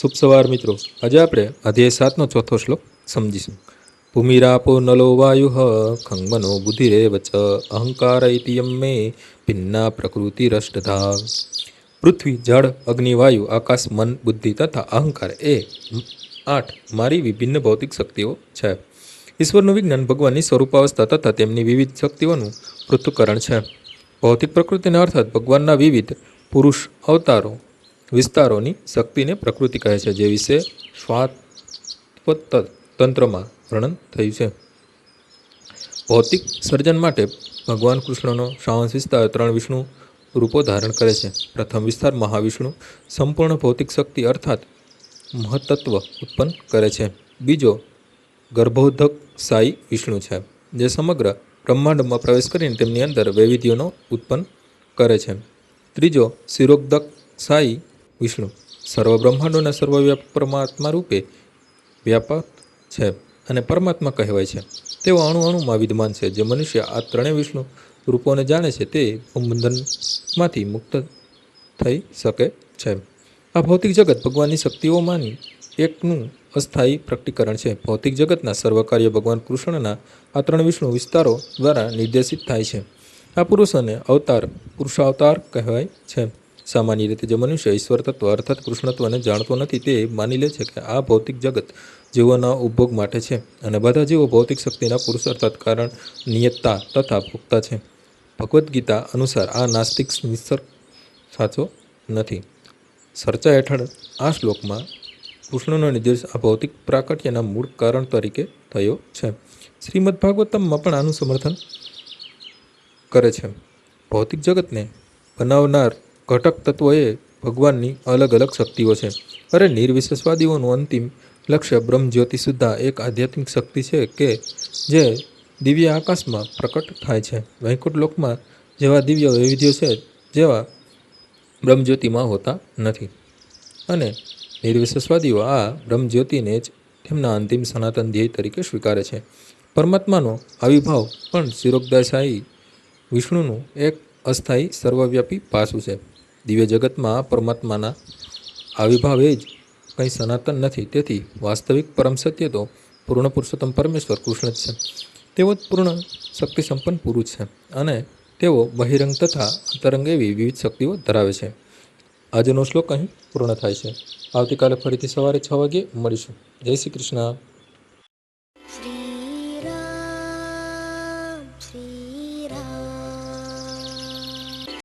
શુભ સવાર મિત્રો. આજે આપણે અધ્યાય સાતનો ચોથો શ્લોક સમજીશું. ભૂમિરાપો નલો વાયુ ખંગમનો બુદ્ધિરેવ વચ અહંકાર ઇતિયમ મે ભિન્ના પ્રકૃતિ રષ્ટધા. પૃથ્વી, જળ, અગ્નિ, વાયુ, આકાશ, મન, બુદ્ધિ તથા અહંકાર એ આઠ મારી વિભિન્ન ભૌતિક શક્તિઓ છે. ઈશ્વરનું વિજ્ઞાન ભગવાનની સ્વરૂપાવસ્થા તથા તેમની વિવિધ શક્તિઓનું પૃથ્થકરણ છે. ભૌતિક પ્રકૃતિના અર્થાત ભગવાનના વિવિધ પુરુષ અવતારો વિસ્તારોની શક્તિને પ્રકૃતિ કહે છે, જે વિશે સ્વાત્વત તંત્રમાં વર્ણન થયું છે. ભૌતિક સર્જન માટે ભગવાન કૃષ્ણનો શ્રાવણ વિસ્તાર ત્રણ વિષ્ણુ રૂપો ધારણ કરે છે. પ્રથમ વિસ્તાર મહાવિષ્ણુ સંપૂર્ણ ભૌતિક શક્તિ અર્થાત મહતત્વ ઉત્પન્ન કરે છે. બીજો ગર્ભોધક સાઈ વિષ્ણુ છે, જે સમગ્ર બ્રહ્માંડમાં પ્રવેશ કરીને તેમની અંદર વૈવિધ્યોનો ઉત્પન્ન કરે છે. ત્રીજો શિરોગદક સાઈ વિષ્ણુ. સર્વ બ્રહ્માંડોના સર્વવ્યાપ પરમાત્મા રૂપે વ્યાપક છે અને પરમાત્મા કહેવાય છે. તેઓ અણુ અણુમાં વિદ્યમાન છે. જે મનુષ્ય આ ત્રણેય વિષ્ણુ રૂપોને જાણે છે તે બંધનમાંથી મુક્ત થઈ શકે છે. આ ભૌતિક જગત ભગવાનની શક્તિઓમાંની એકનું અસ્થાયી પ્રકટીકરણ છે. ભૌતિક જગતના સર્વ કાર્ય ભગવાન કૃષ્ણના આ ત્રણ વિષ્ણુ વિસ્તારો દ્વારા નિર્દેશિત થાય છે. આ પુરુષોને અવતાર પુરુષાવતાર કહેવાય છે. સામાન્ય રીતે જે મનુષ્ય ઈશ્વર તત્વ અર્થાત કૃષ્ણત્વને જાણતો નથી તે માની લે છે કે આ ભૌતિક જગત જીવોના ઉપભોગ માટે છે અને બધા જીવો ભૌતિક શક્તિના પુરુષ અર્થાત કારણ, નિયતતા તથા ભોગતા છે. ભગવદ્ ગીતા અનુસાર આ નાસ્તિક નિસર્ગ સાચો નથી. ચર્ચા હેઠળ આ શ્લોકમાં કૃષ્ણનો નિર્દેશ આ ભૌતિક પ્રાકટ્યના મૂળ કારણ તરીકે થયો છે. શ્રીમદ ભાગવતમમાં પણ આનું સમર્થન કરે છે. ભૌતિક જગતને બનાવનાર ઘટક તત્વોએ ભગવાનની અલગ અલગ શક્તિઓ છે. અરે નિર્વિશેષવાદીઓનું અંતિમ લક્ષ્ય બ્રહ્મજ્યોતિ સુદ્ધા એક આધ્યાત્મિક શક્તિ છે કે જે દિવ્ય આકાશમાં પ્રકટ થાય છે. વૈકુંઠ લોકમાં જેવા દિવ્ય વૈવિધ્યો છે જેવા બ્રહ્મજ્યોતિમાં હોતા નથી. અને નિર્વિશેષવાદીઓ આ બ્રહ્મજ્યોતિને જ તેમના અંતિમ સનાતન ધ્યેય તરીકે સ્વીકારે છે. પરમાત્માનો આવિર્ભાવ પણ શિરોગદાશાહી વિષ્ણુનું એક અસ્થાયી સર્વવ્યાપી પાસું છે. દિવ્ય જગતમાં પરમાત્માના આવિર્ભાવ એ જ કંઈ સનાતન નથી. તેથી વાસ્તવિક પરમ સત્ય તો પૂર્ણ પુરુષોત્તમ પરમેશ્વર કૃષ્ણ જ છે. તેઓ જ પૂર્ણ શક્તિ સંપન્ન પુરુષ છે અને તેઓ બહિરંગ તથા અંતરંગ એવી વિવિધ શક્તિઓ ધરાવે છે. આજનો શ્લોક અહીં પૂર્ણ થાય છે. આવતીકાલે ફરીથી સવારે છ વાગે મળીશું. જય શ્રી કૃષ્ણ.